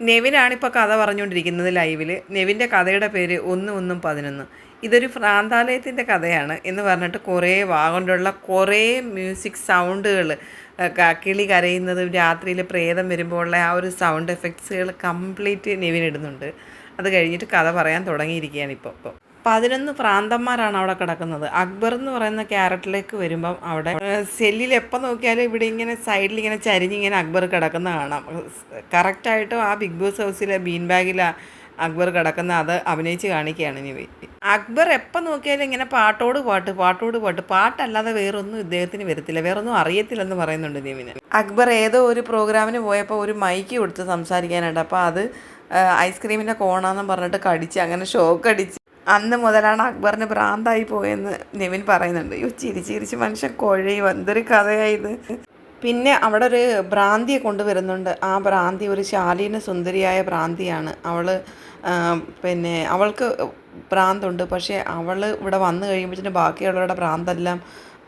നെവിനാണ് ഇപ്പോൾ കഥ പറഞ്ഞുകൊണ്ടിരിക്കുന്നത് ലൈവിൽ നെവിന്റെ കഥയുടെ പേര് ഒന്ന് ഒന്നും പതിനൊന്ന്. ഇതൊരു ഭ്രാന്താലയത്തിന്റെ കഥയാണ് എന്ന് പറഞ്ഞിട്ട് കുറേ വാഗൊണ്ടുള്ള കുറേ മ്യൂസിക് സൗണ്ടുകൾ കിളി കരയുന്നതും രാത്രിയിൽ പ്രേതം വരുമ്പോൾ ഉള്ള ആ ഒരു സൗണ്ട് എഫക്ട്സുകൾ കംപ്ലീറ്റ് നെവിൻ ഇടുന്നുണ്ട് അത് കഴിഞ്ഞിട്ട് കഥ പറയാൻ തുടങ്ങിയിരിക്കുകയാണ് ഇപ്പോൾ ഇപ്പോൾ പതിനൊന്ന് പ്രാന്തന്മാരാണ് അവിടെ കിടക്കുന്നത്. അക്ബർ എന്ന് പറയുന്ന ക്യാരറ്റിലേക്ക് വരുമ്പം അവിടെ സെല്ലിൽ എപ്പോൾ നോക്കിയാലും ഇവിടെ ഇങ്ങനെ സൈഡിൽ ഇങ്ങനെ ചരിഞ്ഞിങ്ങനെ അക്ബർ കിടക്കുന്ന കാണാം. കറക്റ്റായിട്ടും ആ ബിഗ് ബോസ് ഹൗസിലെ ബീൻ ബാഗിലാണ് അക്ബർ കിടക്കുന്ന അത് അഭിനയിച്ച് കാണിക്കുകയാണ് ഇനി. അക്ബർ എപ്പോൾ നോക്കിയാലും ഇങ്ങനെ പാട്ടോട് പാട്ട് പാട്ടോട് പാട്ട്. പാട്ടല്ലാതെ വേറൊന്നും ഇദ്ദേഹത്തിന് വരത്തില്ല. വേറൊന്നും അറിയത്തില്ലെന്ന് പറയുന്നുണ്ട് നിവിന്. അക്ബർ ഏതോ ഒരു പ്രോഗ്രാമിന് പോയപ്പോൾ ഒരു മൈക്ക് കൊടുത്ത് സംസാരിക്കാനുണ്ട് അപ്പോൾ അത് ഐസ്ക്രീമിന്റെ കോണാന്നും പറഞ്ഞിട്ട് കടിച്ച് അങ്ങനെ ഷോക്ക് അടിച്ച്. അന്ന് മുതലാണ് അക്ബറിന് ഭ്രാന്തായി പോയെന്ന് നിവിൻ പറയുന്നുണ്ട്. യോ ചിരിച്ച് ചിരിച്ച് മനുഷ്യൻ കുഴയും. എന്തൊരു കഥയായത് പിന്നെ അവിടെ ഒരു ഭ്രാന്തിയെ കൊണ്ടുവരുന്നുണ്ട്. ആ ഭ്രാന്തി ഒരു ശാലീന സുന്ദരിയായ ഭ്രാന്തിയാണ്. അവൾ പിന്നെ അവൾക്ക് ഭ്രാന്തുണ്ട്. പക്ഷേ അവൾ ഇവിടെ വന്നു കഴിയുമ്പോഴത്തേന് ബാക്കിയുള്ളവരുടെ ഭ്രാന്തെല്ലാം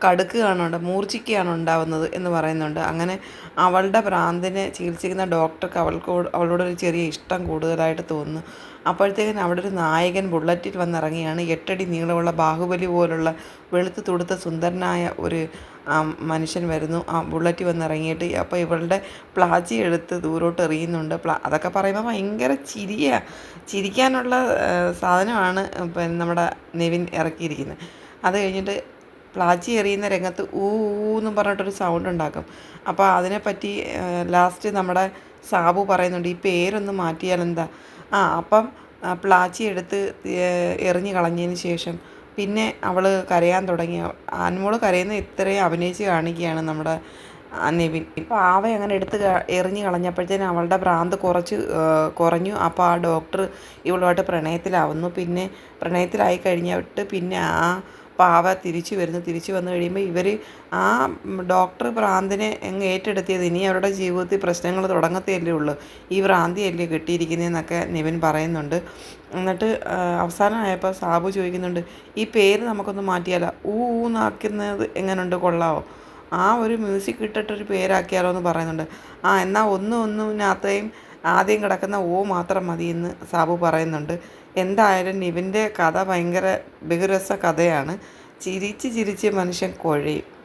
കടുക്കുകയാണ് മൂർച്ഛിക്കുകയാണ് ഉണ്ടാവുന്നത് എന്ന് പറയുന്നുണ്ട്. അങ്ങനെ അവളുടെ ഭ്രാന്തിനെ ചികിത്സിക്കുന്ന ഡോക്ടർക്ക് അവൾക്ക് അവളോട് ഒരു ചെറിയ ഇഷ്ടം കൂടുതലായിട്ട് തോന്നുന്നു. അപ്പോഴത്തേക്കിന് അവിടെ ഒരു നായകൻ ബുള്ളറ്റിൽ വന്നിറങ്ങിയാണ്. എട്ടടി നീളമുള്ള ബാഹുബലി പോലുള്ള വെളുത്ത് തുടുത്ത സുന്ദരനായ ഒരു മനുഷ്യൻ വരുന്നു. ആ ബുള്ളറ്റ് വന്നിറങ്ങിയിട്ട് അപ്പോൾ ഇവളുടെ പ്ലാച്ചി എടുത്ത് ദൂരോട്ട് എറിയുന്നുണ്ട്. പ്ലാ അതൊക്കെ പറയുമ്പോൾ ഭയങ്കര ചിരിയ. ചിരിക്കാനുള്ള സാധനമാണ് പിന്നെ നമ്മുടെ നെവിൻ ഇറക്കിയിരിക്കുന്നത് അത് കഴിഞ്ഞിട്ട് പ്ലാച്ചി എറിയുന്ന രംഗത്ത് ഊ എന്നും പറഞ്ഞിട്ടൊരു സൗണ്ട് ഉണ്ടാക്കും. അപ്പോൾ അതിനെപ്പറ്റി ലാസ്റ്റ് നമ്മുടെ സാബു പറയുന്നുണ്ട് ഈ പേരൊന്ന് മാറ്റിയാൽ എന്താ? ആ അപ്പം പ്ലാച്ചി എടുത്ത് എറിഞ്ഞു കളഞ്ഞതിന് ശേഷം പിന്നെ അവൾ കരയാൻ തുടങ്ങി. ആൻമോൾ കരയുന്ന ഇത്രയും അഭിനയിച്ച് കാണിക്കുകയാണ് നമ്മുടെ നെവിൻ. ഇപ്പോൾ ആവ അങ്ങനെ എടുത്ത് എറിഞ്ഞ് കളഞ്ഞപ്പോഴത്തേനും അവളുടെ ഭ്രാന്ത് കുറച്ച് കുറഞ്ഞു. അപ്പോൾ ആ ഡോക്ടർ ഇവളുമായിട്ട് പ്രണയത്തിലാവുന്നു. പിന്നെ പ്രണയത്തിലായി കഴിഞ്ഞിട്ട് പിന്നെ ആ പാവ തിരിച്ചു വരുന്നു. തിരിച്ചു വന്നു കഴിയുമ്പോൾ ഇവർ ആ ഡോക്ടർ ഭ്രാന്തിനെ അങ്ങ് ഏറ്റെടുത്തിയത് ഇനി അവരുടെ ജീവിതത്തിൽ പ്രശ്നങ്ങൾ തുടങ്ങത്തേയല്ലേ ഉള്ളൂ. ഈ ഭ്രാന്തിയല്ലേ കിട്ടിയിരിക്കുന്നതെന്നൊക്കെ നിവിൻ പറയുന്നുണ്ട്. എന്നിട്ട് അവസാനമായപ്പോൾ സാബു ചോദിക്കുന്നുണ്ട് ഈ പേര് നമുക്കൊന്ന് മാറ്റിയാലോ? ഊ ഊന്നാക്കുന്നത് എങ്ങനെയുണ്ട് കൊള്ളാവോ? ആ ഒരു മ്യൂസിക് ഇട്ടിട്ടൊരു പേരാക്കിയാലോ? എന്ന് പറയുന്നുണ്ട്. ആ എന്നാൽ ഒന്നും ഒന്നിനകത്തെയും ആദ്യം കിടക്കുന്ന ഓ മാത്രം മതി എന്ന് സാബു പറയുന്നുണ്ട്. എന്തായാലും നിവിന്റെ കഥ ഭയങ്കര ബഹുരസ കഥയാണ്. ചിരിച്ച് ചിരിച്ച് മനുഷ്യൻ കുഴയും.